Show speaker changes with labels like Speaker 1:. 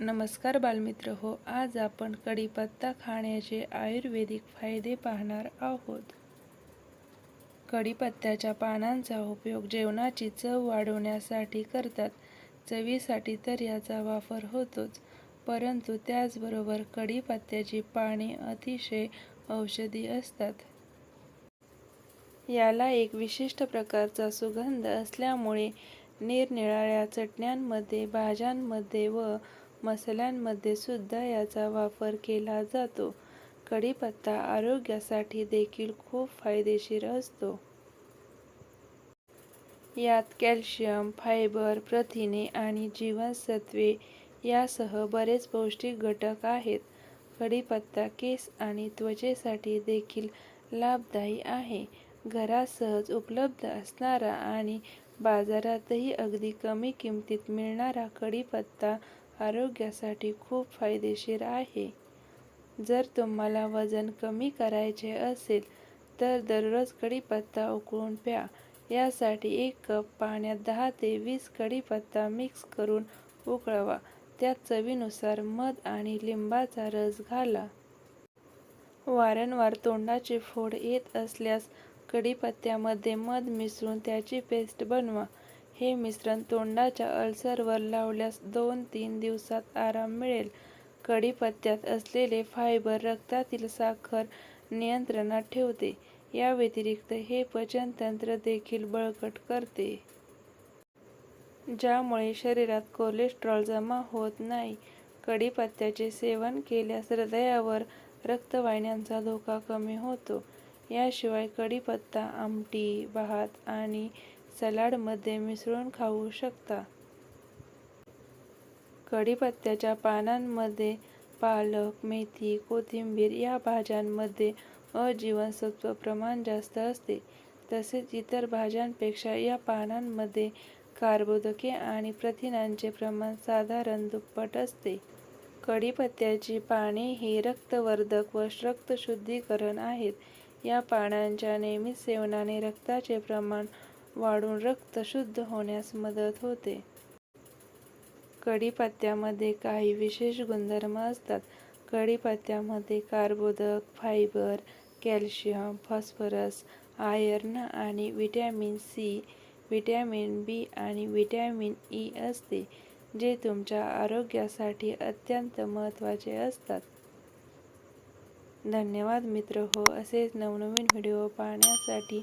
Speaker 1: नमस्कार बालमित्र हो आज आपण कढीपत्ता खाण्याचे आयुर्वेदिक फायदे पाहणार आहोत. कढीपत्त्याच्या पानांचा उपयोग जेवणाची चव वाढवण्यासाठी करतात. चवीसाठी तर याचा वापर होतोच परंतु त्याचबरोबर कढीपत्त्याची पाने अतिशय औषधी असतात. याला एक विशिष्ट प्रकारचा सुगंध असल्यामुळे निरनिराळ्या चटण्यांमध्ये भाज्यांमध्ये व मसाल्यांमध्ये सुद्धा याचा वापर केला जातो. कढीपत्ता आरोग्यासाठी देखील खूप फायदेशीर असतो. यात कॅल्शियम फायबर प्रथिने आणि जीवनसत्वे यासह बरेच पौष्टिक घटक आहेत. कढीपत्ता केस आणि त्वचेसाठी देखील लाभदायी आहे. घरात सहज उपलब्ध असणारा आणि बाजारातही अगदी कमी किमतीत मिळणारा कढीपत्ता आरोग्यासाठी खूप फायदेशीर आहे. जर तुम्हाला वजन कमी करायचे असेल तर दररोज कढीपत्ता उकळून प्या. यासाठी एक कप पाण्यात दहा ते वीस कढीपत्ता मिक्स करून उकळवा. त्यात चवीनुसार मध आणि लिंबाचा रस घाला. वारंवार तोंडाचे फोड येत असल्यास कढीपत्त्यामध्ये मध मिसळून त्याची पेस्ट बनवा. हे मिश्रण तोंडाच्या अल्सरवर लावल्यास दोन तीन दिवसात आराम मिळेल. कढीपत्त्यात असलेले फायबर रक्तातील साखर नियंत्रणात ठेवते. या व्यतिरिक्त हे पचनतंत्र देखील बळकट करते. ज्यामुळे शरीरात कोलेस्ट्रॉल जमा होत नाही. कढीपत्त्याचे सेवन केल्यास हृदयावर रक्तवाहिन्यांचा धोका कमी होतो. याशिवाय कढीपत्ता आमटी भात आणि सलाडमध्ये मिसळून खाऊ शकता. कढीपत्त्याच्या पानांमध्ये पालक मेथी कोथिंबीर या भाज्यांमध्ये अ जीवनसत्व प्रमाण जास्त असते. तसेच इतर भाज्यांपेक्षा या पानांमध्ये कार्बोदके आणि प्रथिनांचे प्रमाण साधारण दुप्पट असते. कढीपत्त्याची पाने ही रक्तवर्धक व रक्तशुद्धीकरण आहेत. या पानांच्या नेहमीच सेवनाने रक्ताचे प्रमाण वाढून रक्त शुद्ध होण्यास मदत होते. कढीपत्त्यामध्ये काही विशेष गुणधर्म असतात. कढीपत्त्यामध्ये कार्बोदक फायबर कॅल्शियम फॉस्फरस आयर्न आणि व्हिटॅमिन सी व्हिटॅमिन बी आणि व्हिटॅमिन ई असते जे तुमच्या आरोग्यासाठी अत्यंत महत्त्वाचे असतात. धन्यवाद मित्र. हो असेच नवनवीन व्हिडिओ पाहण्यासाठी